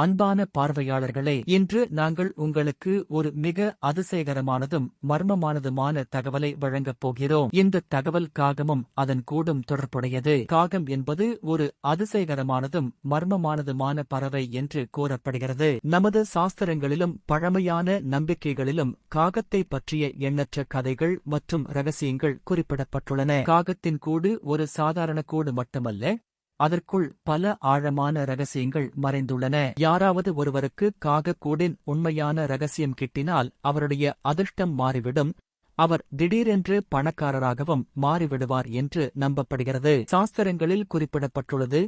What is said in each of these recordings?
அன்பான பார்வையாளர்களே இன்று நாங்கள் உங்களுக்கு ஒரு மிக அதிசயகரமானதும் மர்மமானதுமான தகவலை வழங்கப் போகிறோம். இந்த தகவல் காகமும் அதன் கூடும் தொடர்புடையது. காகம் என்பது ஒரு அதிசயகரமானதும் மர்மமானதுமான பறவை என்று கூறப்படுகிறது. நமது சாஸ்திரங்களிலும் பழமையான நம்பிக்கைகளிலும் காகத்தை பற்றிய எண்ணற்ற கதைகள் மற்றும் ரகசியங்கள் குறிப்பிடப்பட்டுள்ளன. காகத்தின் கூடு ஒரு சாதாரண கூடு மட்டுமல்ல அதற்குள் பல ஆழமான ரகசியங்கள் மறைந்துள்ளன. யாராவது ஒருவருக்கு காகக்கூடின் உண்மையான ரகசியம் கிட்டினால் அவருடைய அதிர்ஷ்டம் மாறிவிடும். அவர் திடீரென்று பணக்காரராகவும் மாறிவிடுவார் என்று நம்பப்படுகிறது. சாஸ்திரங்களில் குறிப்பிடப்பட்டுள்ளது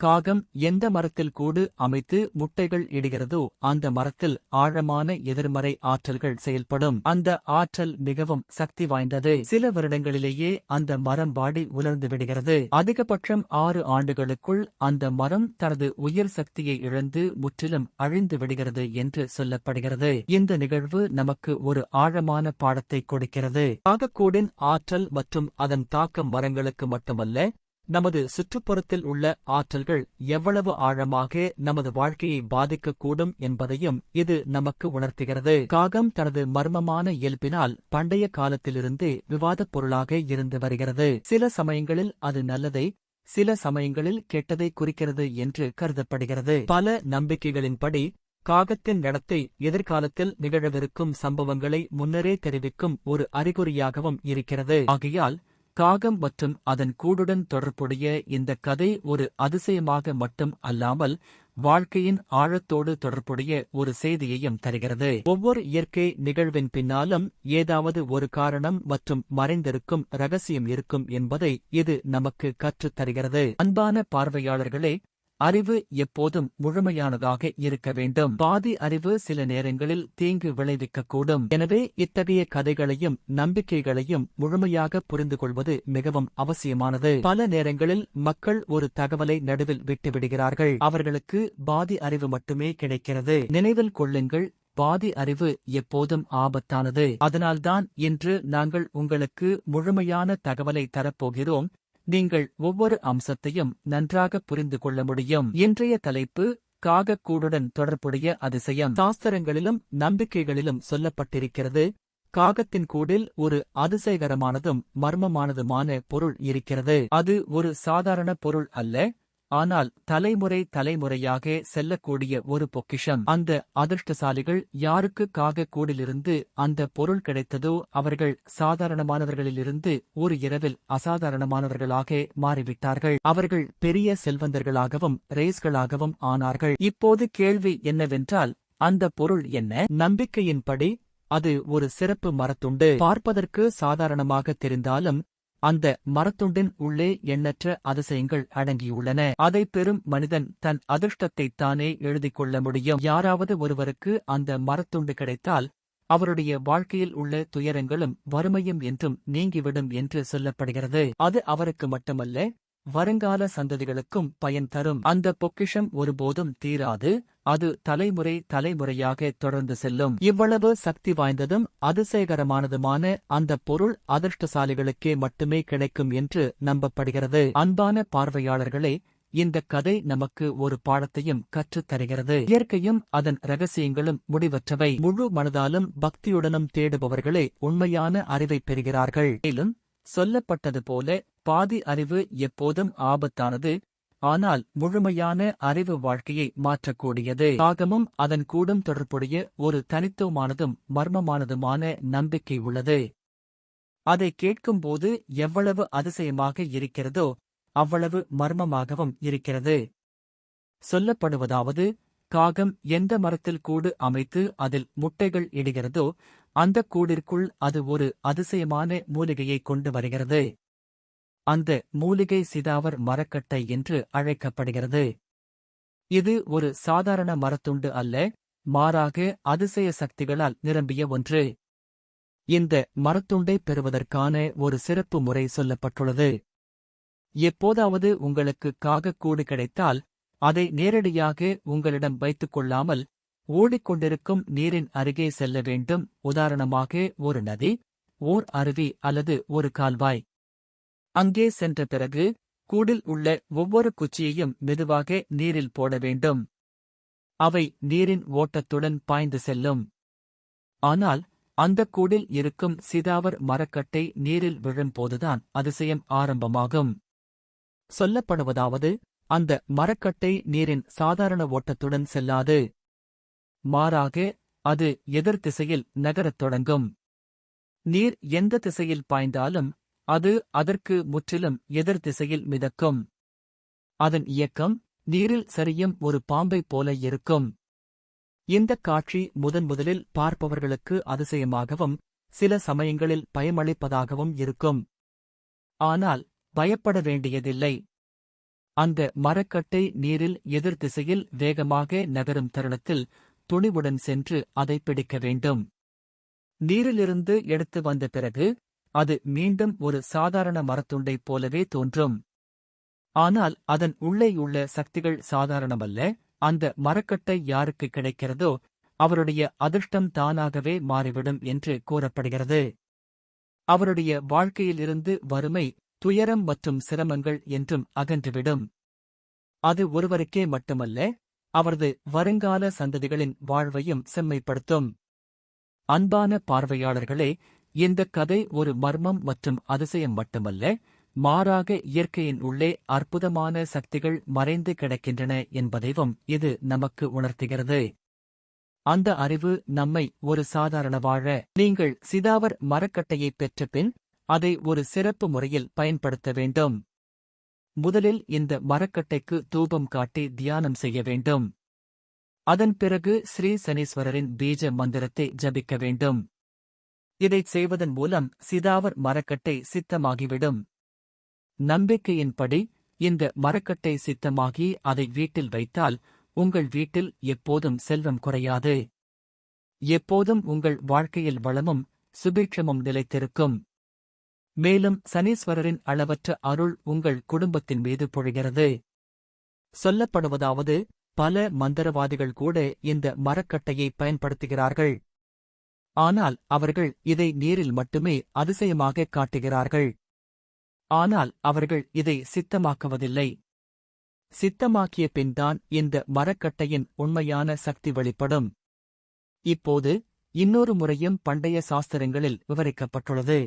காகம் எந்த மரத்தில் கூடு அமைத்து முட்டைகள் இடுகிறதோ அந்த மரத்தில் ஆழமான எதிர்மறை ஆற்றல்கள் செயல்படும். அந்த ஆற்றல் மிகவும் சக்தி வாய்ந்தது. சில வருடங்களிலேயே அந்த மரம் வாடி உலர்ந்து விடுகிறது. அதிகபட்சம் ஆறு ஆண்டுகளுக்குள் அந்த மரம் தனது உயர் சக்தியை இழந்து முற்றிலும் அழிந்து விடுகிறது என்று சொல்லப்படுகிறது. இந்த நிகழ்வு நமக்கு ஒரு ஆழமான பாடத்தை கொடுக்கிறது. காகக்கூடின் ஆற்றல் மற்றும் அதன் தாக்கம் மரங்களுக்கு மட்டுமல்ல நமது சுற்றுப்புறத்தில் உள்ள ஆற்றல்கள் எவ்வளவு ஆழமாக நமது வாழ்க்கையை பாதிக்கக்கூடும் என்பதையும் இது நமக்கு உணர்த்துகிறது. காகம் தனது மர்மமான இயல்பினால் பண்டைய காலத்திலிருந்தே விவாதப் பொருளாக இருந்து வருகிறது. சில சமயங்களில் அது நல்லதை சில சமயங்களில் கெட்டதை குறிக்கிறது என்று கருதப்படுகிறது. பல நம்பிக்கைகளின்படி காகத்தின் நடத்தை எதிர்காலத்தில் நிகழவிருக்கும் சம்பவங்களை முன்னரே தெரிவிக்கும் ஒரு அறிகுறியாகவும் இருக்கிறது. ஆகையால் காகம் மற்றும் அதன் கூடுடன் தொடர்புடைய இந்த கதை ஒரு அதிசயமாக மட்டும் அல்லாமல் வாழ்க்கையின் ஆழத்தோடு தொடர்புடைய ஒரு செய்தியையும் தருகிறது. ஒவ்வொரு இயற்கை நிகழ்வின் பின்னாலும் ஏதாவது ஒரு காரணம் மற்றும் மறைந்திருக்கும் ரகசியம் இருக்கும் என்பதை இது நமக்கு கற்றுத் தருகிறது அன்பான பார்வையாளர்களே அறிவு எப்போதும் முழுமையானதாக இருக்க வேண்டும். பாதி அறிவு சில நேரங்களில் தீங்கு விளைவிக்கக்கூடும். எனவே இத்தகைய கதைகளையும் நம்பிக்கைகளையும் முழுமையாக புரிந்து கொள்வது மிகவும் அவசியமானது. பல நேரங்களில் மக்கள் ஒரு தகவலை நடுவில் விட்டுவிடுகிறார்கள். அவர்களுக்கு பாதி அறிவு மட்டுமே கிடைக்கிறது. நினைவில் கொள்ளுங்கள் பாதி அறிவு எப்போதும் ஆபத்தானது. அதனால்தான் இன்று நாங்கள் உங்களுக்கு முழுமையான தகவலை தரப்போகிறோம். நீங்கள் ஒவ்வொரு அம்சத்தையும் நன்றாக புரிந்து கொள்ள முடியும். இன்றைய தலைப்பு காகக்கூடுடன் தொடர்புடைய அதிசயம். சாஸ்திரங்களிலும் நம்பிக்கைகளிலும் சொல்லப்பட்டிருக்கிறது. காகத்தின் கூடில் ஒரு அதிசயகரமானதும் மர்மமானதுமான பொருள் இருக்கிறது. அது ஒரு சாதாரண பொருள் அல்ல. ஆனால் தலைமுறை தலைமுறையாக செல்லக்கூடிய ஒரு பொக்கிஷம். அந்த அதிர்ஷ்டசாலிகள் யாருக்கு காக கூடிலிருந்து அந்த பொருள் கிடைத்ததோ அவர்கள் சாதாரணமானவர்களிலிருந்து ஒரு இரவில் அசாதாரணமானவர்களாக மாறிவிட்டார்கள். அவர்கள் பெரிய செல்வந்தர்களாகவும் ரேஸ்களாகவும் ஆனார்கள். இப்போது கேள்வி என்னவென்றால் அந்த பொருள் என்ன? நம்பிக்கையின்படி அது ஒரு சிறப்பு மரத்துண்டு. பார்ப்பதற்கு சாதாரணமாக தெரிந்தாலும் அந்த மரத்துண்டின் உள்ளே எண்ணற்ற அதிசயங்கள் அடங்கியுள்ளன. அதை பெறும் மனிதன் தன் அதிர்ஷ்டத்தைத் தானே எழுதிக் கொள்ள முடியும். யாராவது ஒருவருக்கு அந்த மரத்துண்டு கிடைத்தால் அவருடைய வாழ்க்கையில் உள்ள துயரங்களும் வறுமையும் என்றும் நீங்கிவிடும் என்று சொல்லப்படுகிறது. அது அவருக்கு மட்டுமல்ல வருங்கால சந்ததிகளுக்கும் பயன் தரும். அந்த பொக்கிஷம் ஒருபோதும் தீராது. அது தலைமுறை தலைமுறையாக தொடர்ந்து செல்லும். இவ்வளவு சக்தி வாய்ந்ததும் அதிசயகரமானதுமான அந்த பொருள் அதிர்ஷ்டசாலிகளுக்கே மட்டுமே கிடைக்கும் என்று நம்பப்படுகிறது. அன்பான பார்வையாளர்களே இந்த கதை நமக்கு ஒரு பாடத்தையும் கற்றுத் தருகிறது. இயற்கையும் அதன் ரகசியங்களும் முடிவற்றவை. முழு மனதாலும் பக்தியுடனும் தேடுபவர்களே உண்மையான அறிவை பெறுகிறார்கள். மேலும் சொல்லப்பட்டது போல பாதி அறிவு எப்போதும் ஆபத்தானது ஆனால் முழுமையான அறிவு வாழ்க்கையை மாற்றக்கூடியது. காகமும் அதன் கூடும் தொடர்புடைய ஒரு தனித்துவமானதும் மர்மமானதுமான நம்பிக்கை உள்ளது. அதை கேட்கும்போது எவ்வளவு அதிசயமாக இருக்கிறதோ அவ்வளவு மர்மமாகவும் இருக்கிறது. சொல்லப்படுவதாவது காகம் எந்த மரத்தில் கூடு அமைத்து அதில் முட்டைகள் இடுகிறதோ அந்த கூடிற்குள் அது ஒரு அதிசயமான மூலிகையை கொண்டு வருகிறது. அந்த மூலிகை சிதாவர் மரக்கட்டை என்று அழைக்கப்படுகிறது. இது ஒரு சாதாரண மரத்துண்டு அல்ல மாறாக அதிசய சக்திகளால் நிரம்பிய ஒன்று. இந்த மரத்துண்டை பெறுவதற்கான ஒரு சிறப்பு முறை சொல்லப்பட்டுள்ளது. எப்போதாவது உங்களுக்கு காகக்கூடு கிடைத்தால் அதை நேரடியாக உங்களிடம் வைத்துக் கொள்ளாமல் ஓடிக்கொண்டிருக்கும் நீரின் அருகே செல்ல வேண்டும். உதாரணமாக ஒரு நதி ஓர் அருவி அல்லது ஒரு கால்வாய். அங்கே சென்ற பிறகு கூடில் உள்ள ஒவ்வொரு குச்சியையும் மெதுவாக நீரில் போட வேண்டும். அவை நீரின் ஓட்டத்துடன் பாய்ந்து செல்லும். ஆனால் அந்தக் கூடில் இருக்கும் சிதாவர் மரக்கட்டை நீரில் விழும்போதுதான் அதிசயம் ஆரம்பமாகும். சொல்லப்படுவதாவது அந்த மரக்கட்டை நீரின் சாதாரண ஓட்டத்துடன் செல்லாது. மாறாக அது எதிர் திசையில் நகரத் தொடங்கும். நீர் எந்த திசையில் பாய்ந்தாலும் அது அதற்கு முற்றிலும் எதிர் திசையில் மிதக்கும். அதன் இயக்கம் நீரில் சரியும் ஒரு பாம்பைப் போல இருக்கும். இந்தக் காட்சி முதன் முதலில் பார்ப்பவர்களுக்கு அதிசயமாகவும் சில சமயங்களில் பயமளிப்பதாகவும் இருக்கும். ஆனால் பயப்பட வேண்டியதில்லை. அந்த மரக்கட்டை நீரில் எதிர் திசையில் வேகமாக நகரும் தருணத்தில் துணிவுடன் சென்று அதை பிடிக்க வேண்டும். நீரிலிருந்து எடுத்து வந்த பிறகு அது மீண்டும் ஒரு சாதாரண மரத்துண்டைப் போலவே தோன்றும். ஆனால் அதன் உள்ளே உள்ள சக்திகள் சாதாரணமல்ல. அந்த மரக்கட்டை யாருக்கு கிடைக்கிறதோ அவருடைய அதிர்ஷ்டம் தானாகவே மாறிவிடும் என்று கூறப்படுகிறது. அவருடைய வாழ்க்கையிலிருந்து வறுமை துயரம் மற்றும் சிரமங்கள் என்றும் அகன்றுவிடும். அது ஒருவருக்கே மட்டுமல்ல அவரது வருங்கால சந்ததிகளின் வாழ்வையும் செம்மைப்படுத்தும். அன்பான பார்வையாளர்களே இந்த கதை ஒரு மர்மம் மற்றும் அதிசயம் மட்டுமல்ல மாறாக இயற்கையின் உள்ளே அற்புதமான சக்திகள் மறைந்து கிடக்கின்றன என்பதையும் இது நமக்கு உணர்த்துகிறது. அந்த அறிவு நம்மை ஒரு சாதாரண வாழ நீங்கள் சிதாவர் மரக்கட்டையைப் பெற்ற பின் அதை ஒரு சிறப்பு முறையில் பயன்படுத்த வேண்டும். முதலில் இந்த மரக்கட்டைக்கு தூபம் காட்டி தியானம் செய்ய வேண்டும். அதன் பிறகு ஸ்ரீ சனீஸ்வரரின் பீஜ மந்திரத்தை ஜபிக்க வேண்டும். இதைச் செய்வதன் மூலம் சிதாவர் மரக்கட்டை சித்தமாகிவிடும். நம்பிக்கையின்படி இந்த மரக்கட்டை சித்தமாகி அதை வீட்டில் வைத்தால் உங்கள் வீட்டில் எப்போதும் செல்வம் குறையாது. எப்போதும் உங்கள் வாழ்க்கையில் வளமும் சுபீட்சமும் நிலைத்திருக்கும். மேலும் சனீஸ்வரரின் அளவற்ற அருள் உங்கள் குடும்பத்தின் மீது பொழிகிறது. சொல்லப்படுவதாவது பல மந்திரவாதிகள் கூட இந்த மரக்கட்டையை பயன்படுத்துகிறார்கள். ஆனால் அவர்கள் இதை நீரில் மட்டுமே அதிசயமாக காட்டுகிறார்கள். ஆனால் அவர்கள் இதை சித்தமாக்குவதில்லை. சித்தமாக்கிய பின்தான் இந்த மரக்கட்டையின் உண்மையான சக்தி வெளிப்படும். இப்போது இன்னொரு முறையும் பண்டைய சாஸ்திரங்களில் விவரிக்கப்பட்டுள்ளது.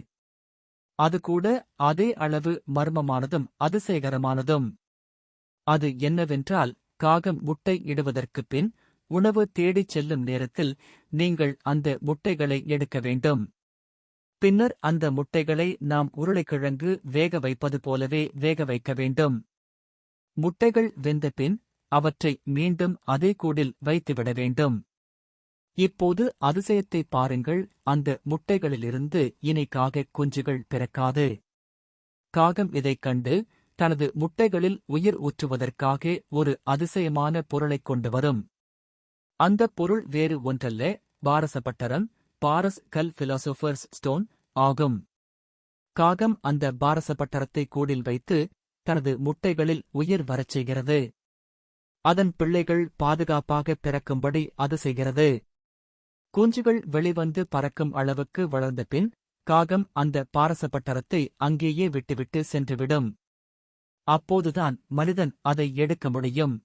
அது கூட அதே அளவு மர்மமானதும் அதிசயகரமானதும். அது என்னவென்றால் காகம் முட்டை இடுவதற்குப் பின் உணவு தேடிச் செல்லும் நேரத்தில் நீங்கள் அந்த முட்டைகளை எடுக்க வேண்டும். பின்னர் அந்த முட்டைகளை நாம் உருளைக்கிழங்கு வேக வைப்பது போலவே வேக வைக்க வேண்டும். முட்டைகள் வெந்த பின் அவற்றை மீண்டும் அதே கூடில் வைத்துவிட வேண்டும். இப்போது அதிசயத்தை பாருங்கள். அந்த முட்டைகளிலிருந்து இனி காக குஞ்சுகள் பிறக்காது. காகம் இதைக் கண்டு தனது முட்டைகளில் உயிர் ஊற்றுவதற்காக ஒரு அதிசயமான பொருளைக் கொண்டு வரும். அந்தப் பொருள் வேறு ஒன்றல்ல பாரசப்பட்டரம் பாரஸ் கல் பிலாசபர்ஸ் ஸ்டோன் ஆகும். காகம் அந்த பாரசப்பட்டரத்தை கூடில் வைத்து தனது முட்டைகளில் உயிர் வரச் செய்கிறது. அதன் பிள்ளைகள் பாதுகாப்பாக பிறக்கும்படி அது செய்கிறது. குஞ்சுகள் வெளிவந்து பறக்கும் அளவுக்கு வளர்ந்த பின் காகம் அந்த பாரசப்பட்டரத்தை அங்கேயே விட்டுவிட்டு சென்றுவிடும். அப்போதுதான் மனிதன் அதை எடுக்க முடியும்.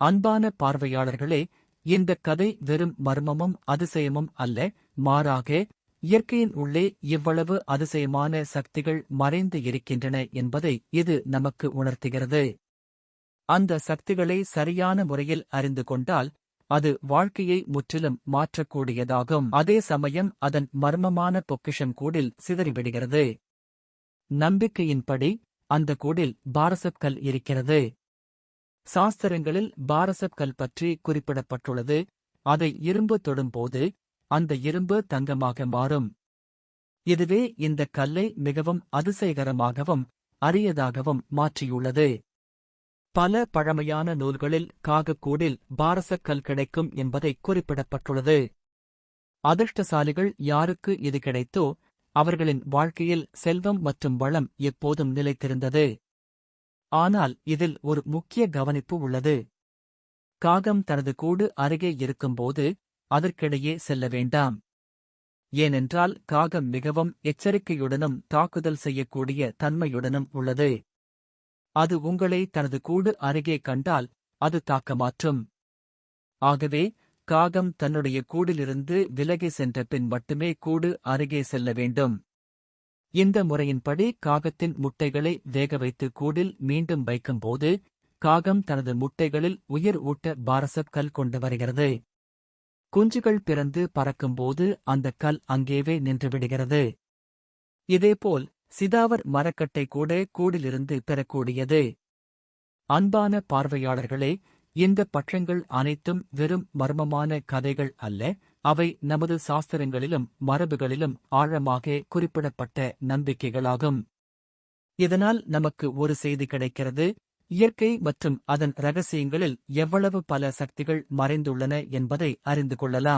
அன்பான பார்வையாளர்களே இந்த கதை வெறும் மர்மமும் அதிசயமும் அல்ல. மாறாக இயற்கையின் உள்ளே இவ்வளவு அதிசயமான சக்திகள் மறைந்து இருக்கின்றன என்பதை இது நமக்கு உணர்த்துகிறது. அந்த சக்திகளை சரியான முறையில் அறிந்து கொண்டால் அது வாழ்க்கையை முற்றிலும் மாற்றக்கூடியதாகும். அதே சமயம் அதன் மர்மமான பொக்கிஷம் கூடில் சிதறிவிடுகிறது. நம்பிக்கையின்படி அந்த கூடில் பாரசப் கல் இருக்கிறது. சாஸ்திரங்களில் பாரசக்கல் பற்றி குறிப்பிடப்பட்டுள்ளது. அதை இரும்பு தொடும்போது அந்த இரும்பு தங்கமாக மாறும். இதுவே இந்த கல்லை மிகவும் அதிசயகரமாகவும் அரியதாகவும் மாற்றியுள்ளது. பல பழமையான நூல்களில் காகக்கூடில் பாரசக்கல் கிடைக்கும் என்பதை குறிப்பிடப்பட்டுள்ளது. அதிர்ஷ்டசாலிகள் யாருக்கு இது கிடைத்தோ அவர்களின் வாழ்க்கையில் செல்வம் மற்றும் வளம் எப்போதும் நிலைத்திருந்தது. ஆனால் இதில் ஒரு முக்கிய கவனிப்பு உள்ளது. காகம் தனது கூடு அருகே இருக்கும்போது அதற்கிடையே செல்ல வேண்டாம். ஏனென்றால் காகம் மிகவும் எச்சரிக்கையுடனும் தாக்குதல் செய்யக்கூடிய தன்மையுடனும் உள்ளது. அது உங்களை தனது கூடு அருகே கண்டால் அது தாக்க மாற்றும். ஆகவே காகம் தன்னுடைய கூடிலிருந்து விலகி சென்ற பின் மட்டுமே கூடு அருகே செல்ல வேண்டும். இந்த முறையின்படி காகத்தின் முட்டைகளை வேக வைத்து கூடில் மீண்டும் வைக்கும்போது காகம் தனது முட்டைகளில் உயிர் ஊட்ட பாரசப் கல் கொண்டு வருகிறது. குஞ்சுகள் பிறந்து பறக்கும்போது அந்த கல் அங்கேவே நின்றுவிடுகிறது இதேபோல் சிதாவர் மரக்கட்டை கூட கூடிலிருந்து பெறக்கூடியது. அன்பான பார்வையாளர்களே இந்த பற்றங்கள் அனைத்தும் வெறும் மர்மமான கதைகள் அல்ல அவை நமது சாஸ்திரங்களிலும் மரபுகளிலும் ஆழமாக குறிப்பிடப்பட்ட நம்பிக்கைகளாகும். இதனால் நமக்கு ஒரு செய்தி கிடைக்கிறது. இயற்கை மற்றும் அதன் ரகசியங்களில் எவ்வளவு பல சக்திகள் மறைந்துள்ளன என்பதை அறிந்து கொள்ளலாம்.